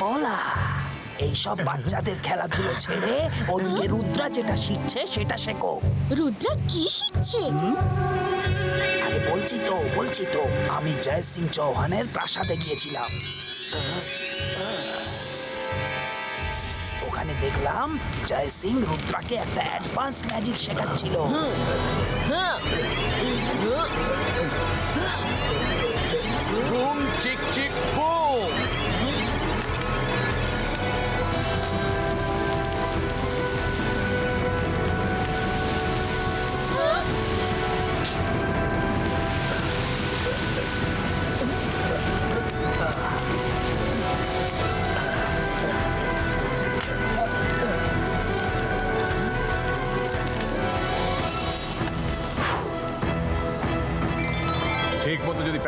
সাপোলা এইসব বাচ্চাদের খেলাধুলো ছেড়ে ওদিকে রুদ্রা যেটা শিখছে সেটা শেখো। রুদ্রা কি শিখছে? আরে বলছি তো বলছি তো আমি জয় সিং চৌহানের প্রাসাদে গিয়েছিলাম। ওখানে দেখলাম জয় সিং রুদ্রাকে একটা অ্যাডভান্স ম্যাজিক শেখাচ্ছিল। চিক চিক বুম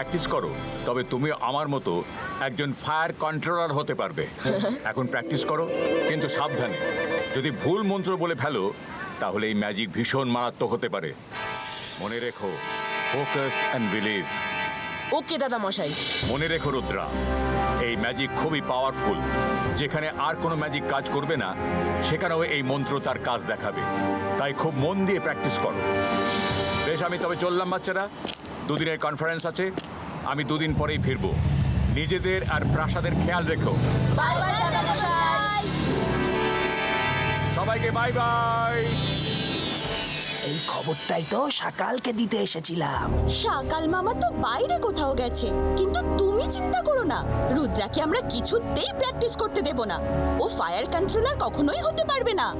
প্র্যাকটিস করো তবে তুমি আমার মতো একজন ফায়ার কন্ট্রোলার হতে পারবে। এখন প্র্যাকটিস করো কিন্তু সাবধানে। যদি ভুল মন্ত্র বলে ফেলো তাহলে এই ম্যাজিক ভীষণ মারাত্মক হতে পারে। মনে রেখো ফোকাস অ্যান্ড বিলিভ ওকে দাদা মশাই। মনে রেখো রুদ্রা এই ম্যাজিক খুবই পাওয়ারফুল যেখানে আর কোনো ম্যাজিক কাজ করবে না সেখানেও এই মন্ত্র তার কাজ দেখাবে। তাই খুব মন দিয়ে প্র্যাকটিস করো। বেশ আমি তবে চললাম বাচ্চারা। দুদিনের কনফারেন্স আছে। আমি দুদিন পরেই ফিরবো। নিজেদের আর প্রাসাদের খেয়াল রেখো। সবাইকে বাই বাই। এই খবরটাই তো সকালকে দিতে এসেছিলাম। শাকাল মামা তো বাইরে কোথাও গেছে। কিন্তু তুমি চিন্তা করো না। রুদ্রাকে আমরা কিছুতেই প্র্যাকটিস করতে দেব না। ও ফায়ার কন্ট্রোলার কখনোই হতে পারবে না।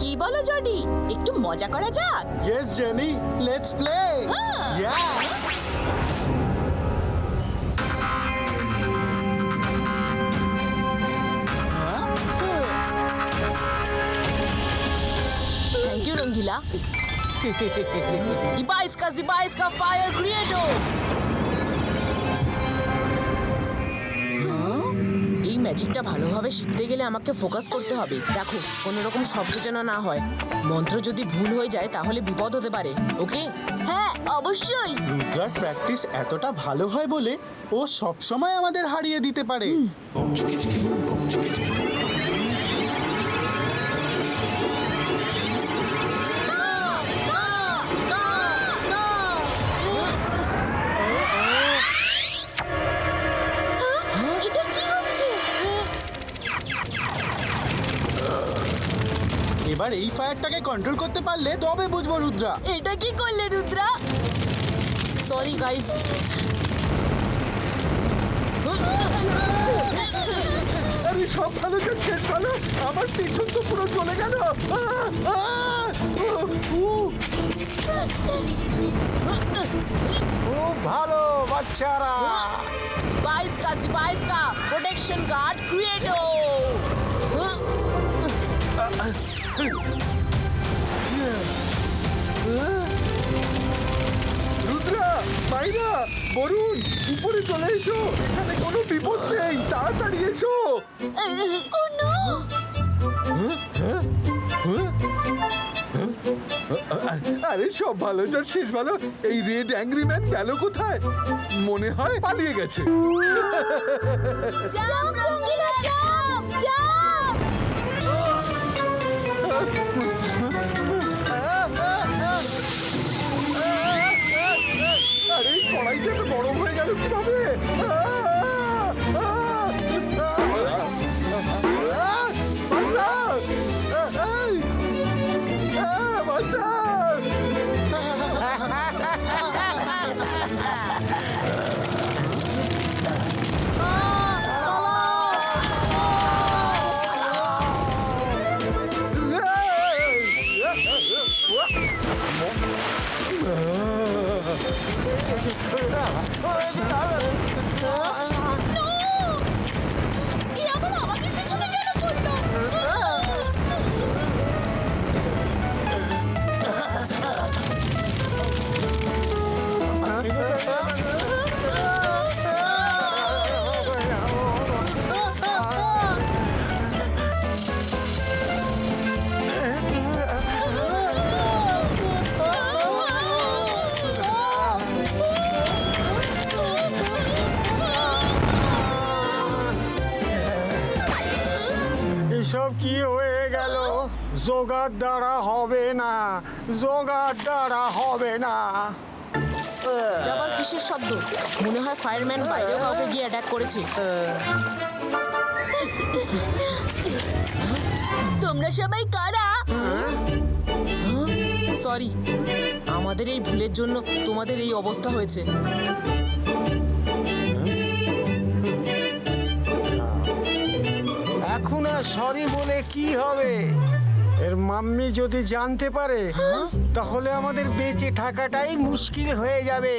কি বলো জডি? একটু মজা করা যাক। Yes Jenny let's play thank Godzilla? Zibaiska, Fire creator! এই ম্যাজিকটা ভালোভাবে শিখতে গেলে আমাকে ফোকাস করতে হবে। দেখো কোনো রকম শব্দ যেন না হয়। মন্ত্র যদি ভুল হয়ে যায় তাহলে বিপদ হতে পারে ওকে? হ্যাঁ অবশ্যই। রুদ্রার প্র্যাকটিস এতটা ভালো হয় বলে ও সবসময় আমাদের হারিয়ে দিতে পারে। এই ফায়ারটাকে কন্ট্রোল করতে পারলে তবে বুঝব রুদ্রা। এটা কি করলে রুদ্রা? সরি গাইস আরে সব ভালো আমার পিছন তো পুরো চলে গেল। খুব ভালো বাচ্চারা। বাইশ কা বাইশ কা প্রোটেকশন গার্ড ক্রিয়েটর রুদ্রা মাইরা বরুণ উপরে চলে এসো। এখানে কোনো বিপদ নেই তাড়াতাড়ি এসো। আরে সব ভালো যার শেষ ভালো। এই রেড অ্যাংরি ম্যান গেল কোথায়? মনে হয় পালিয়ে গেছে। জোগাড় দ্বারা হবে না জোগাড় দ্বারা হবে না। আবার কিসের শব্দ? মনে হয় ফায়ারম্যান বাইরেও কাউকে গিয়ে অ্যাটাক করেছে। তোমরা সবাই কারা? সরি আমাদের এই ভুলের জন্য তোমাদের এই অবস্থা হয়েছে। এখন আর সরি বলে কি হবে? এর মাম্মি যদি জানতে পারে তাহলে আমাদের বেঁচে থাকাটাই মুশকিল হয়ে যাবে।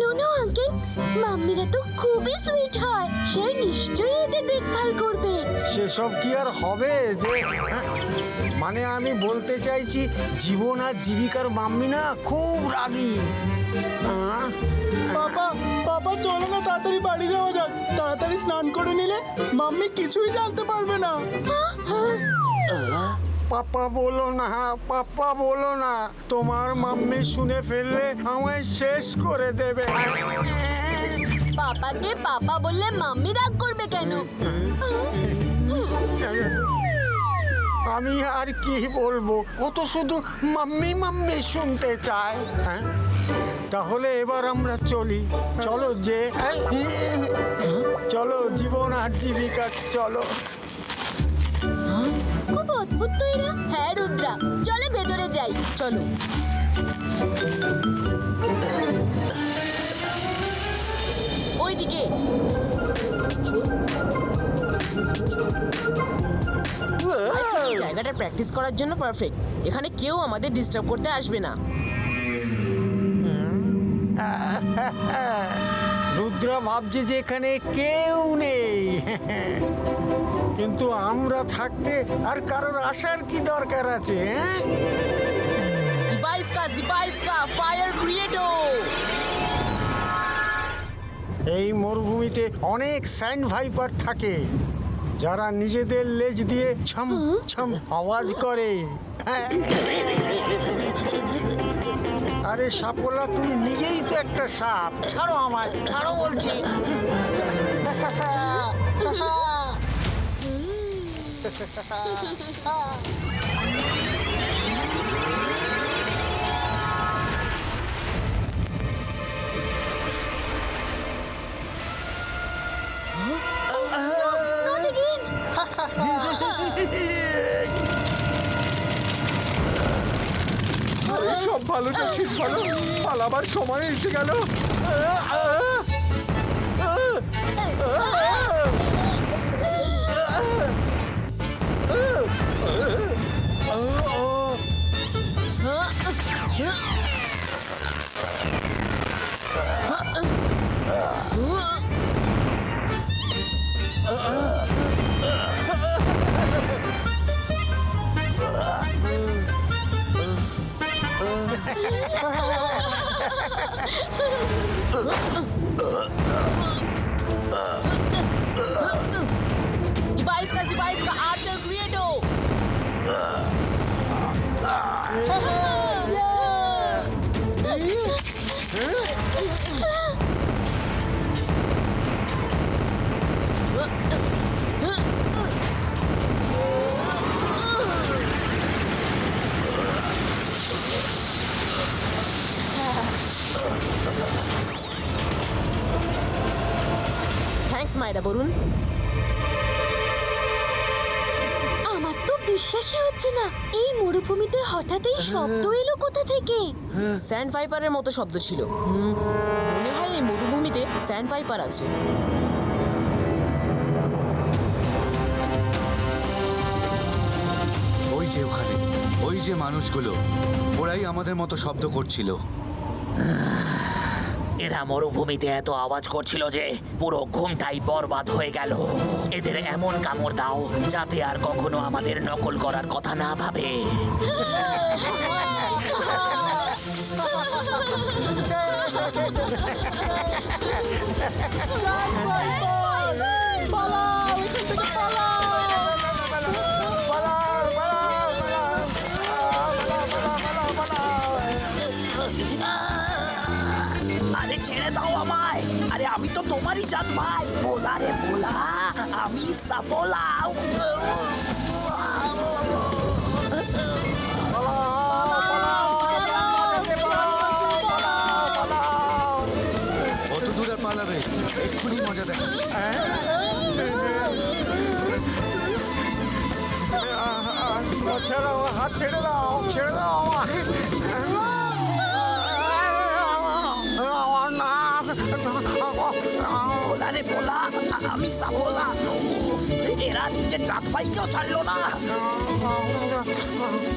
নুনু আঙ্কেল মাম্মিরা তো খুবই সুইট হয়। সে নিশ্চয়ই এদের দেখভাল করবে। সেসব কি আর হবে যে হ্যাঁ? মানে আমি বলতে চাইছি জীবন আর জীবিকার মাম্মি না খুব রাগী। হ্যাঁ? বাবা বাবা চলো না তাড়াতাড়ি বাড়ি যাওয়া যাক। তাড়াতাড়ি স্নান করে নিলে মাম্মি কিছুই জানতে পারবে না। পাপা বলো না পাপা বলো না। তোমার মাম্মি শুনে ফেললে আমায় শেষ করে দেবে। পাপাকে পাপা বললে মাম্মি রাগ করবে কেন? আমি আর কি বলব? ও তো শুধু মাম্মি মাম্মি শুনতে চায়। হ্যাঁ? তাহলে এবার আমরা চলি। চলো যে হ্যাঁ? চলো জীবন আর জীবিকা চলো। অদ্ভুত তো এরা হ্যাঁ রুদ্রা। চলে ভেতরে যাই। চলো। ওইদিকে। জায়গাটা প্র্যাকটিস করার জন্য পারফেক্ট এখানে কেউ আমাদের ডিস্টার্ব করতে আসবে না। রুদ্রা ভাবছে যে এখানে কেউ নেই। কিন্তু আমরা থাকতে আর কারোর আসার কি দরকার আছে হ্যাঁ? ফায়ার এই মরুভূমিতে অনেক স্যান্ড ভাইপার থাকে। যারা নিজেদের লেজ দিয়ে ছম ছম আওয়াজ করে। হ্যাঁ। আরে সাপলা তুমি নিজেই তো একটা সাপ। ছাড়ো আমায় ছাড়ো বলছি। আরে সব ভালো তো ঠিক ভালো পালাবার সময় এসে গেল আহ, Al. মাইরা বরুণ আমার তো বিশ্বাসই হচ্ছে না। এই মরুভূমিতে হঠাৎ এই শব্দ এলো কোথা থেকে? স্যান্ড ভাইপারের মতো শব্দ ছিল। হুম, মনে হয় এই মরুভূমিতে স্যান্ড ভাইপার আছে। ওই যে ওখানে ওই যে মানুষগুলো ওরাই আমাদের মতো শব্দ করছিল। এরা মরুভূমিতে এত আওয়াজ করছিল যে পুরো ঘুমটাই বরবাদ হয়ে গেল। এদের এমন কামড় দাও যাতে আর কখনো আমাদের নকল করার কথা না ভাবে। ছেড়ে দাও আমায় আরে আমি তো তোমারই জাত ভাই আমি সাপোলা এরা নিজের জাত ভাইকেও ছাড়লো না।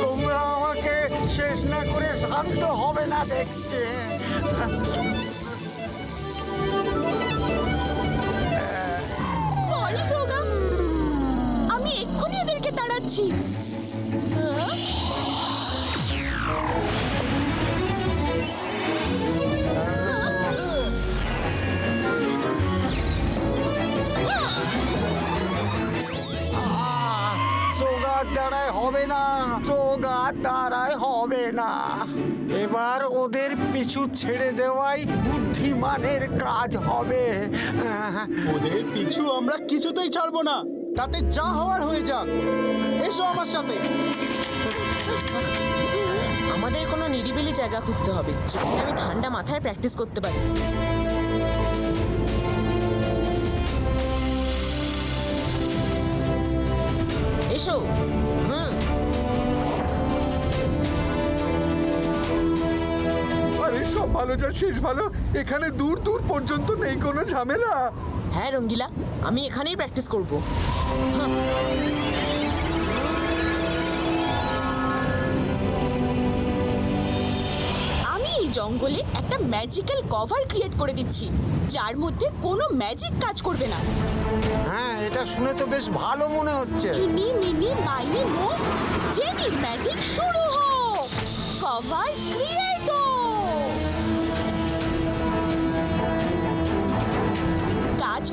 তোমরা আমাকে শেষ না করে শান্ত হবে না দেখছে সরি সোগা আমি এক্ষুনি এদেরকে তাড়াচ্ছি। হবে না সোগার দ্বারায় হবে না। এবার ওদের পিছু ছেড়ে দেওয়াই বুদ্ধিমানের কাজ হবে। ওদের পিছু আমরা কিছুতেই ছাড়বো না তাতে যা হওয়ার হয়ে যাক। এসো আমার সাথে। আমাদের কোনো নিরিবিলি জায়গা খুঁজতে হবে যেখানে আমি ঠান্ডা মাথায় প্র্যাকটিস করতে পারি। এসো। হুম। ভালো যা শেষ ভালো। এখানে দূর দূর পর্যন্ত নেই কোনো ঝামেলা। হ্যাঁ রঙ্গিলা আমি এখানেই প্র্যাকটিস করব। আমি এই জঙ্গলে একটা ম্যাজিক্যাল কভার ক্রিয়েট করে দিচ্ছি যার মধ্যে কোনো ম্যাজিক কাজ করবে না। হ্যাঁ এটা শুনে তো বেশ ভালো মনে হচ্ছে। ইনি মিনি মাইনি মো জেনির ম্যাজিক শুরু হোক। কভার ক্রিয়েট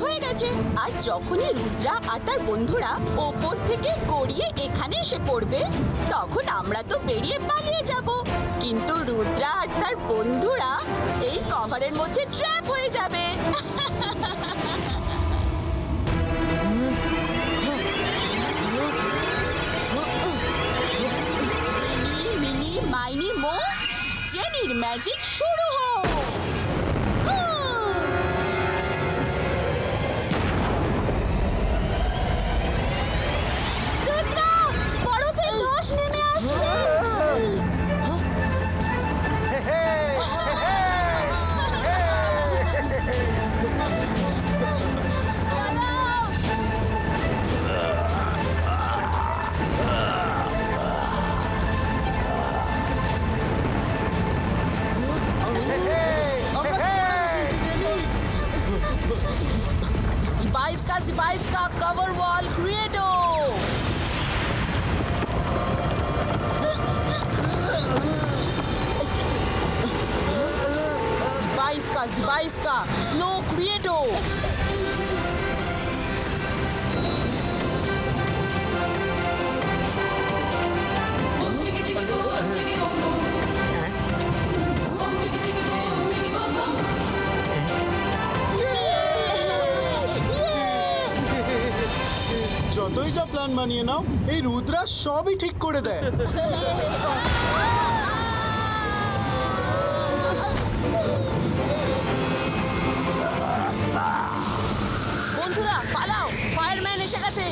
হয়ে গেছে। আর যখনই রুদ্রা আর তার বন্ধুরা ওপর থেকে গড়িয়ে এখানে এসে পড়বে, তখন আমরা তো বেরিয়ে পালিয়ে যাব। কিন্তু রুদ্রা আর তার বন্ধুরা এই কভারের মধ্যে ট্র্যাপ হয়ে যাবে। মাইনি, মো, জেনির ম্যাজিক শুরু। যতই যা প্ল্যান বানিয়ে নাও, এই রুদ্রা সবই ঠিক করে দেয়। বন্ধুরা, পালাও ফায়ারম্যান এসে গেছে।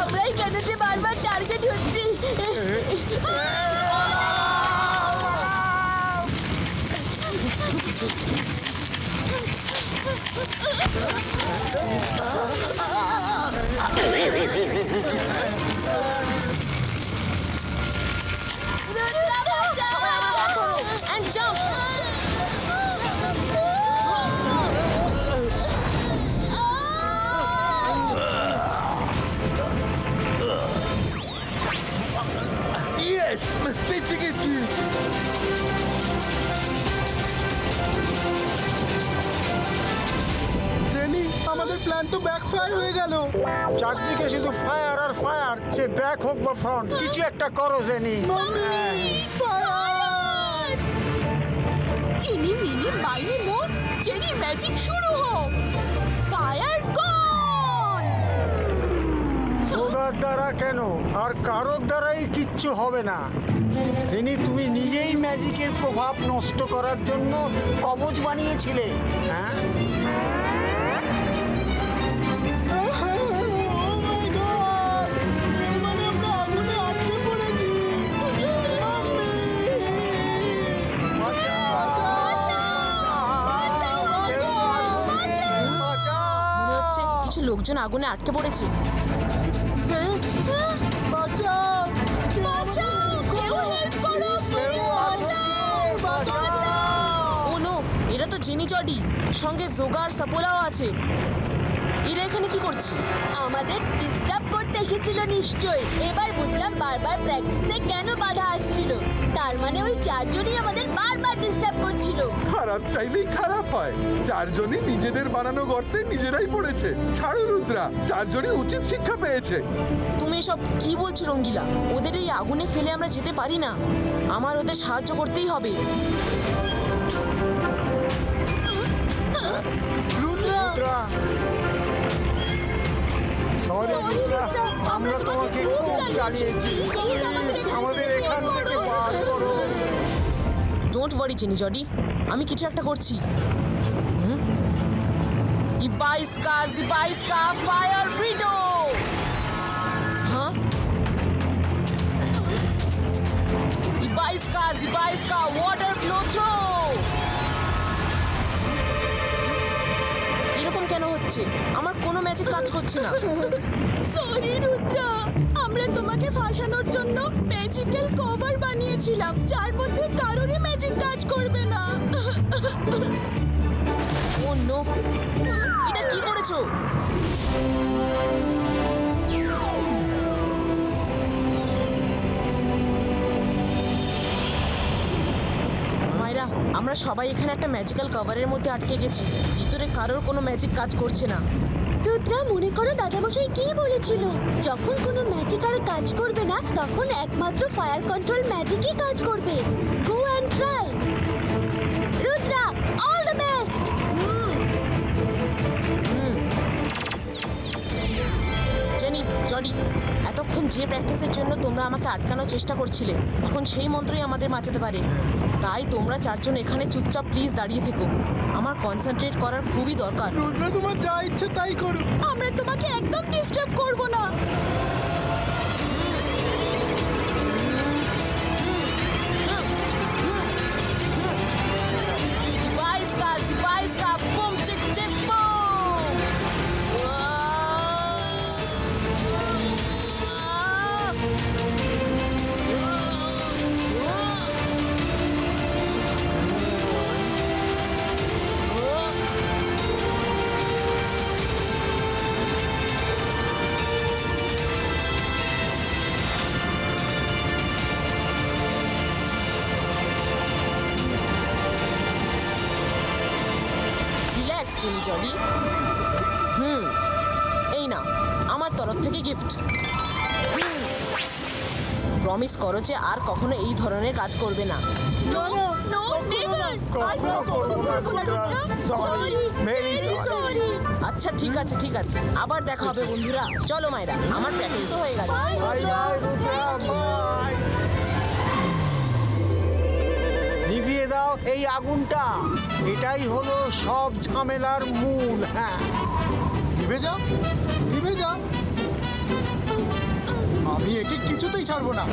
আমরাই কেন যে বারবার টার্গেট হচ্ছি? うっ প্ল্যান তো ব্যাকফায়ার হয়ে গেল। চারদিকে শুধু ফায়ার আর ফায়ার সে ব্যাক হোক বা ফ্রন্ট কিছু একটা করো Jenny. Eeny meeny miny moe Jenny magic শুরু হোক। ফায়ার গন খোদার দ্বারা কেন? আর কারোর দ্বারাই কিচ্ছু হবে না। জেনি তুমি নিজেই ম্যাজিকের প্রভাব নষ্ট করার জন্য কবচ বানিয়েছিলে হ্যাঁ? কিছু লোকজন আগুনে আটকে পড়েছে। হ্যাঁ? বাঁচাও! বাঁচাও! কেউ হেল্প করো! প্লিজ বাঁচাও! বাঁচাও! ও নো এরা তো জেনি জডি। সঙ্গে জোগা আর সাপোলাও আছে। এরা এখানে কি করছে? আমাদের ডিস্টার্ব করতে এসেছিল নিশ্চয়ই। এবার বুঝলাম বারবার প্র্যাকটিসে কেন বাধা আসছিল। তার মানে ওই চারজনই আমাদের বারবার ডিস্টার্ব করছিল। খারাপ চাইলেই খারাপ হয়। চারজনই নিজেদের বানানো গর্তে নিজেরাই পড়েছে। ছাড়ো রুদ্রা চারজনই উচিত শিক্ষা পেয়েছে। তুমি এসব কি বলছো রঙ্গিলা? ওদের এই আগুনে ফেলে আমরা যেতে পারি না। আমার ওদের সাহায্য করতেই হবে। রুদ্রা! আমরা তোমাকে খুব আমাদের এখান থেকে বের করো। Don't worry Jenny Jody. আমি কিছু একটা করছি। হুম? ইবাইস্কা জিবাইস্কা ফায়ার ফ্রিডো হ্যাঁ? ইবাইস্কা জিবাইস্কা ওয়াটার ফ্লো থ্রো হচ্ছে আমার কোনো ম্যাজিক কাজ করছে না। সরি রুদ্রা। আমরা তোমাকে ফাঁসানোর জন্য ম্যাজিক্যাল কভার বানিয়েছিলাম যার মধ্যে কারোরই ম্যাজিক কাজ করবে না। ও নো এটা কি করেছ? আমরা সবাই এখানে একটা ম্যাজিক্যাল কভারের মধ্যে আটকে গেছি। ভিতরে কারোর কোনো ম্যাজিক কাজ করছে না। রুদ্রা, মনে করো দাদামশাই কি বলেছিল? যখন কোনো ম্যাজিক আর কাজ করবে না, তখন একমাত্র ফায়ার কন্ট্রোল ম্যাজিকই কাজ করবে। Go and try Rudra all the jenny জডি এতক্ষণ যে প্র্যাকটিসের জন্য তোমরা আমাকে আটকানোর চেষ্টা করছিলে এখন সেই মন্ত্রই আমাদের বাঁচাতে পারে। তাই তোমরা চারজন এখানে চুপচাপ প্লিজ দাঁড়িয়ে থেকো। আমার কনসেন্ট্রেট করার খুবই দরকার। রুদ্র তোমার যা ইচ্ছে তাই করো আমরা তোমাকে একদম ডিস্টার্ব করব না। প্রমিস করো যে আর কখনো এই ধরনের কাজ করবে না। আচ্ছা ঠিক আছে ঠিক আছে। আবার দেখা হবে বন্ধুরা। চলো মায়েরা আমার প্র্যাকটিসও হয়ে গেল। নিভিয়ে দাও এই আগুনটা। এটাই হলো সব ঝামেলার মূল হ্যাঁ। নিভে যাও। আমি একে কিছুতেই ছাড়বো না।